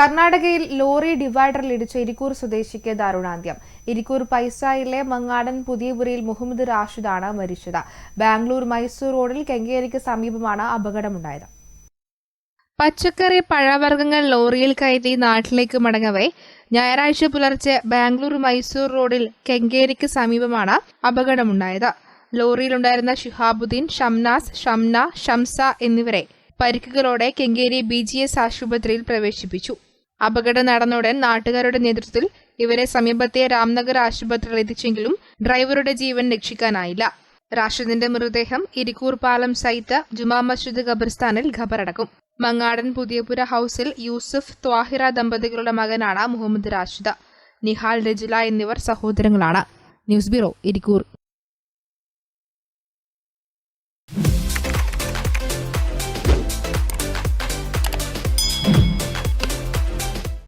കർണാടകയിൽ ലോറി ഡിവൈഡറിൽ ഇടിച്ച ഇരിക്കൂർ സ്വദേശിക്ക് ദാരുണാന്ത്യം. ഇരിക്കൂർ പൈസായിലെ മങ്ങാടൻ പുതിയപുരയിൽ മുഹമ്മദ് റാഷിദാണ് മരിച്ചത്. ബാംഗ്ലൂർ മൈസൂർ റോഡിൽ കെങ്കേരിക്ക് സമീപമാണ് അപകടമുണ്ടായത്. പച്ചക്കറി പഴവർഗങ്ങൾ ലോറിയിൽ കയറ്റി നാട്ടിലേക്ക് മടങ്ങവേ. ഞായറാഴ്ച പുലർച്ചെ ബാംഗ്ലൂർ മൈസൂർ റോഡിൽ കെങ്കേരിക്ക് സമീപമാണ് അപകടമുണ്ടായത്. ലോറിയിലുണ്ടായിരുന്ന ഷിഹാബുദ്ദീൻ ഷംനാസ് ഷംന ഷംസ എന്നിവരെ പരിക്കുകളോടെ കെങ്കേരി ബി ജി എസ് ആശുപത്രിയിൽ പ്രവേശിപ്പിച്ചു. അപകടം നടന്നുടൻ നാട്ടുകാരുടെ നേതൃത്വത്തിൽ ഇവരെ സമീപത്തെ രാംനഗർ ആശുപത്രിയിൽ എത്തിച്ചെങ്കിലും ഡ്രൈവറുടെ ജീവൻ രക്ഷിക്കാനായില്ല. റാഷിദിന്റെ മൃതദേഹം ഇരിക്കൂർ പാലം സൈത്ത ജുമാ മസ്ജിദ് ഖബർസ്ഥാനിൽ ഖബറടക്കും. മങ്ങാടൻ പുതിയപുര ഹൌസിൽ യൂസഫ് ത്വാഹിറ ദമ്പതികളുടെ മകനാണ് മുഹമ്മദ് റാഷിദ്. നിഹാൽ രജില എന്നിവർ സഹോദരങ്ങളാണ്. News bureau Irikkur.